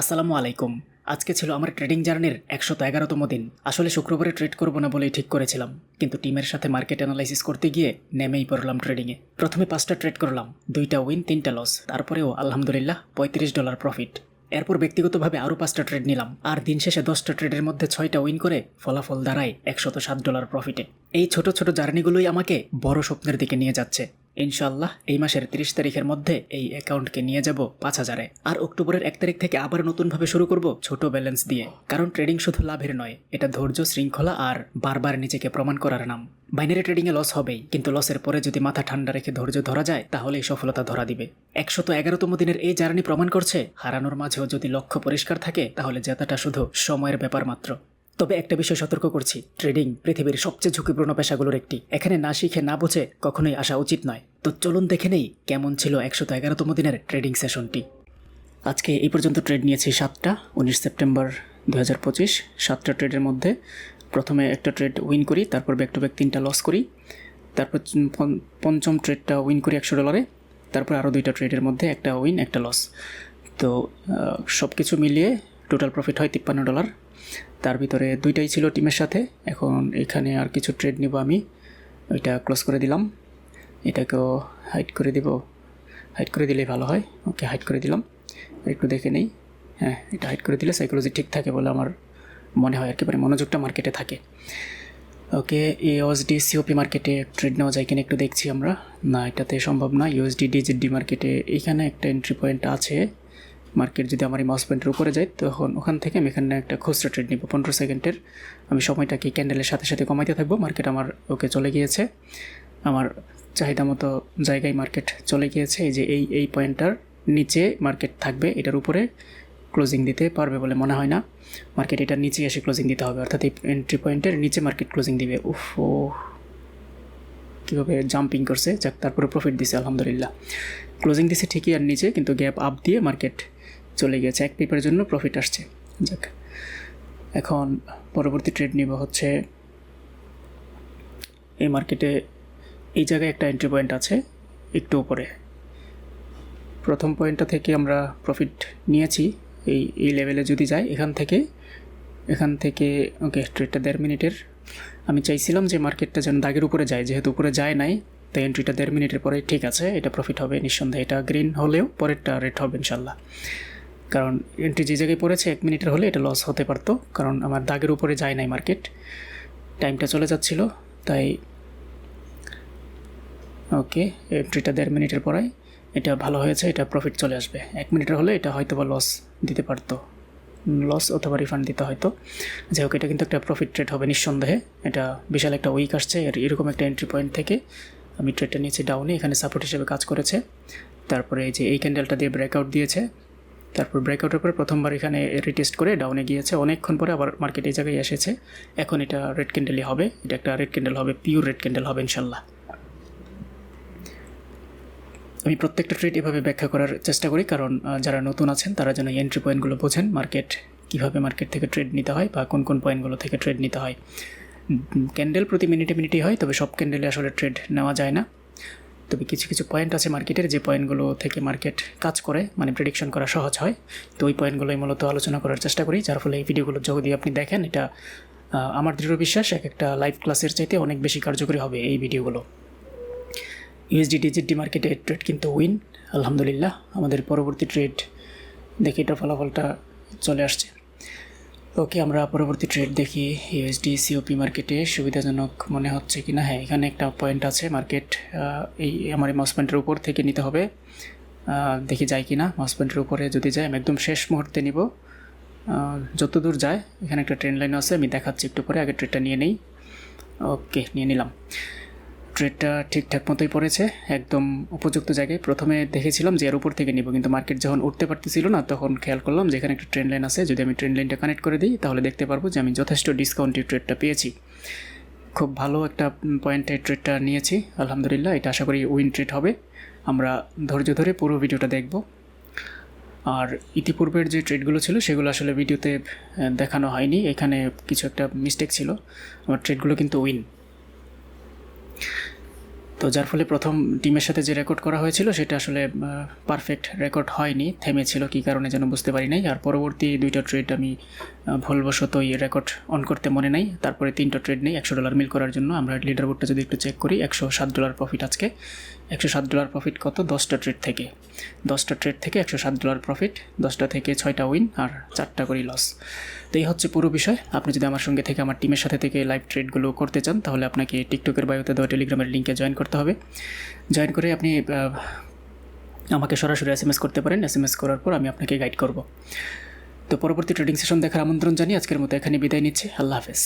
আসসালামু আলাইকুম। আজকে ছিল আমার ট্রেডিং জার্নির একশত এগারোতম দিন। আসলে শুক্রবারে ট্রেড করব না বলেই ঠিক করেছিলাম। কিন্তু টিমের সাথে মার্কেট অ্যানালাইসিস করতে গিয়ে নেমেই পড়লাম ট্রেডিংয়ে। প্রথমে পাঁচটা ট্রেড করলাম, দুইটা উইন, তিনটা লস। তারপরেও আলহামদুলিল্লাহ পঁয়ত্রিশ ডলার প্রফিট। এরপর ব্যক্তিগতভাবে আরও পাঁচটা ট্রেড নিলাম, আর দিন শেষে দশটা ট্রেডের মধ্যে ছয়টা উইন করে ফলাফল দাঁড়ায় একশত সাত ডলার প্রফিটে। এই ছোট ছোট জার্নিগুলোই আমাকে বড় স্বপ্নের দিকে নিয়ে যাচ্ছে। ইনশাল্লাহ এই মাসের তিরিশ তারিখের মধ্যে এই অ্যাকাউন্টকে নিয়ে যাব পাঁচ হাজারে। আর অক্টোবরের এক তারিখ থেকে আবার নতুনভাবে শুরু করব ছোট ব্যালেন্স দিয়ে। কারণ ট্রেডিং শুধু লাভের নয়, এটা ধৈর্য, শৃঙ্খলা আর বারবার নিজেকে প্রমাণ করার নাম। বাইনারি ট্রেডিংয়ে লস হবেই, কিন্তু লসের পরে যদি মাথা ঠান্ডা রেখে ধৈর্য ধরা যায়, তাহলেই সফলতা ধরা দিবে। একশত এগারোতম দিনের এই জার্নি প্রমাণ করছে, হারানোর মাঝেও যদি লক্ষ্য পরিষ্কার থাকে, তাহলে জেতাটা শুধু সময়ের ব্যাপার মাত্র। তবে একটা বিষয় সতর্ক করছি, ট্রেডিং পৃথিবীর সবচেয়ে ঝুঁকিপূর্ণ পেশাগুলোর একটি। এখানে না শিখে না বুঝে কখনোই আসা উচিত নয়। তো চলুন দেখে নেই কেমন ছিল একশত এগারোতম দিনের ট্রেডিং সেশনটি। আজকে এই পর্যন্ত ট্রেড নিয়েছি সাতটা, উনিশ সেপ্টেম্বর দু হাজার পঁচিশ, সাতটা ট্রেডের মধ্যে। প্রথমে একটা ট্রেড উইন করি, তারপর ব্যাক টু ব্যাক তিনটা লস করি। তারপর পঞ্চম ট্রেডটা উইন করি একশো ডলারে তারপর আরও দুইটা ট্রেডের মধ্যে একটা উইন, একটা লস তো সব কিছু মিলিয়ে টোটাল প্রফিট হয় তিপ্পান্ন ডলার তার ভিতরে দুইটাই ছিল টিমের সাথে। এখন এখানে আর কিছু ট্রেড নিব আমি। ওইটা ক্লোজ করে দিলাম। এটাকেও হাইড করে দিব। হাইড করে দিলেই ভালো হয়। ওকে হাইড করে দিলাম। একটু দেখে নেই। হ্যাঁ এটা হাইড করে দিলে সাইকোলজি ঠিক থাকে বলে আমার মনে হয়। একেবারে মনোযোগটা মার্কেটে থাকে। ওকে ইউএসডি সিওপি মার্কেটে ট্রেড নেওয়া যায় কিনা একটু দেখছি আমরা। না, এটাতে সম্ভব না। ইউএসডি ডিজিডি মার্কেটে এইখানে একটা এন্ট্রি পয়েন্ট আছে। মার্কেট যদি আমার এই মাউস পয়েন্টের উপরে যায়, তখন ওখান থেকে আমি এখানে একটা খুচরা ট্রেড নিব। পনেরো সেকেন্ডের আমি সময়টাকে ক্যান্ডেলের সাথে সাথে কমাইতে থাকব। মার্কেট আমার ওকে চলে গিয়েছে। আমার চাহিদা মতো জায়গায় মার্কেট চলে গিয়েছে। এই যে এই এই পয়েন্টটার নিচে মার্কেট থাকবে, এটার উপরে ক্লোজিং দিতে পারবে বলে মনে হয় না। মার্কেট এটার নিচে এসে ক্লোজিং দিতে হবে। অর্থাৎ এই এন্ট্রি পয়েন্টের নিচে মার্কেট ক্লোজিং দিবে। উফ, ও, কীভাবে জাম্পিং করছে। যাক, তারপরে প্রফিট দিছে, আলহামদুলিল্লাহ। ক্লোজিং দিছে ঠিকই আর নিচে, কিন্তু গ্যাপ আপ দিয়ে মার্কেট চলে গিয়েছে এক পেপারের জন্য প্রফিট আসছে। যাক, এখন পরবর্তী ট্রেড নিব হচ্ছে এই মার্কেটে এই জায়গায় একটা এন্ট্রি পয়েন্ট আছে, একটু উপরে। প্রথম পয়েন্টটা থেকে আমরা প্রফিট নিয়েছি, এই এই লেভেলে যদি যাই, এখান থেকে এখান থেকে ওকে ট্রেডটা দেড় মিনিটের। আমি চাইছিলাম যে মার্কেটটা যেন দাগের উপরে যায়, যেহেতু উপরে যায় নাই, তাই এন্ট্রিটা দেড় মিনিটের পরে ঠিক আছে, এটা প্রফিট হবে নিঃসন্দেহে। এটা গ্রিন হলেও পরেরটা রেড হবে ইনশাল্লাহ। কারণ এন্ট্রি যে জায়গায় পড়েছে, এক মিনিটের হলে এটা লস হতে পারতো। কারণ আমার দাগের উপরে যায় নাই মার্কেট টাইমটা চলে যাচ্ছিল, তাই ওকে এন্ট্রিটা দেড় মিনিটের পরে এটা ভালো হয়েছে, এটা প্রফিট চলে আসবে। এক মিনিটের হলে এটা হয়তো বা লস দিতে পারতো। লস অথবা রিফান্ড দিতে হয়তো। যাই হোক, এটা কিন্তু একটা প্রফিট ট্রেড হবে নিঃসন্দেহে। এটা বিশাল একটা উইক আসছে আর এরকম একটা এন্ট্রি পয়েন্ট থেকে আমি ট্রেডটা নিয়েছি ডাউনে এখানে সাপোর্ট হিসেবে কাজ করেছে। তারপরে এই যে এই ক্যান্ডেলটা দিয়ে ব্রেকআউট দিয়েছে তারপর ব্রেকআউটের পরে প্রথমবার এখানে রিটেস্ট করে ডাউনে গিয়েছে। অনেকক্ষণ পরে আবার মার্কেট এই জায়গায় এসেছে। এখন এটা রেড ক্যান্ডেলই হবে। এটা একটা রেড ক্যান্ডেল হবে পিওর রেড ক্যান্ডেল হবে ইনশাল্লাহ। আমি প্রত্যেকটা ট্রেড এভাবে ব্যাখ্যা করার চেষ্টা করি, কারণ যারা নতুন আছেন, তারা যেন এন্ট্রি পয়েন্টগুলো বোঝেন মার্কেট কীভাবে মার্কেট থেকে ট্রেড নিতে হয় বা কোন কোন পয়েন্টগুলো থেকে ট্রেড নিতে হয়। ক্যান্ডেল প্রতি মিনিটে মিনিটেই হয়, তবে সব ক্যান্ডেলে আসলে ট্রেড নেওয়া যায় না। তবে কিছু কিছু পয়েন্ট আছে মার্কেটের যে পয়েন্টগুলো থেকে মার্কেট কাজ করে মানে প্রেডিকশন করা সহজ হয়। তো ওই পয়েন্টগুলোই মূলত আলোচনা করার চেষ্টা করি, যার ফলে এই ভিডিওগুলো যদি আপনি দেখেন, এটা আমার দৃঢ় বিশ্বাস, এক একটা লাইভ ক্লাসের চাইতে অনেক বেশি কার্যকরী হবে এই ভিডিওগুলো ইউএসডি ডিজিটি মার্কেটে ট্রেড কিন্তু উইন আলহামদুলিল্লাহ। আমাদের পরবর্তী ট্রেড দেখে এটা ফলাফলটা চলে আসছে। ওকে আমরা পরবর্তী ট্রেড দেখি। ইউএসডি সিওপি মার্কেটে সুবিধাজনক মনে হচ্ছে কি না হ্যাঁ এখানে একটা পয়েন্ট আছে মার্কেট এই আমার এই মাউস পয়েন্টের উপর থেকে নিতে হবে। দেখি যায় কি না মাউস পয়েন্টের উপরে যদি যায়, আমি একদম শেষ মুহূর্তে নিব। যত দূর যায়, এখানে একটা ট্রেন লাইন আছে, আমি দেখাচ্ছি একটু পরে, আগে ট্রেডটা নিয়ে নেই। ওকে, নিয়ে নিলাম। ট্রেডটা ঠিকঠাক মতোই পড়েছে, একদম উপযুক্ত জায়গায়। প্রথমে দেখেছিলাম যে এর উপর থেকে নিব, কিন্তু মার্কেট যখন উঠতে পারতেছিল না, তখন খেয়াল করলাম যে এখানে একটা ট্রেন লাইন আছে। যদি আমি ট্রেন লাইনটা কানেক্ট করে দিই, তাহলে দেখতে পারব যে আমি যথেষ্ট ডিসকাউন্টের ট্রেডটা পেয়েছি। খুব ভালো একটা পয়েন্টে ট্রেডটা নিয়েছি, আলহামদুলিল্লাহ। এটা আশা করি উইন ট্রেড হবে। আমরা ধৈর্য ধরে পুরো ভিডিওটা দেখব। আর ইতিপূর্বের যে ট্রেডগুলো ছিল, সেগুলো আসলে ভিডিওতে দেখানো হয়নি। এখানে কিছু একটা মিস্টেক ছিল। আমার ট্রেডগুলো কিন্তু উইন তো যার ফলে প্রথম টিমের সাথে যে রেকর্ড করা হয়েছিল, সেটা আসলে পারফেক্ট রেকর্ড হয়নি, থেমেছিল কী কারণে যেন বুঝতে পারি নাই। আর পরবর্তী দুইটা ট্রেড আমি ভুলবশত এই রেকর্ড অন করতে মনে নাই। তারপরে তিনটা ট্রেড নেই, একশো ডলার মিল করার জন্য। আমরা লিডার বোর্ডটা যদি একটু চেক করি, একশো সাত ডলার প্রফিট আজকে। একশো সাত ডলার প্রফিট কত? দশটা ট্রেড থেকে। দশটা ট্রেড থেকে একশো সাত ডলার প্রফিট দশটা থেকে ছয়টা উইন আর চারটা করি লস তো এই হচ্ছে পুরো বিষয়। আপনি যদি আমার সঙ্গে থেকে, আমার টিমের সাথে থেকে লাইভ ট্রেডগুলো করতে চান, তাহলে আপনাকে টিকটকের বায়োতে দেওয়া টেলিগ্রামের লিঙ্কে জয়েন করতে হবে। জয়েন করে আপনি আমাকে সরাসরি এস এম এস করতে পারেন। এস এম এস করার পর আমি আপনাকে গাইড করব। তো পরবর্তী ট্রেডিং সেশন দেখার আমন্ত্রণ জানিয়ে আজকের মতো এখানে বিদায় নিচ্ছি। আল্লাহ হাফেজ।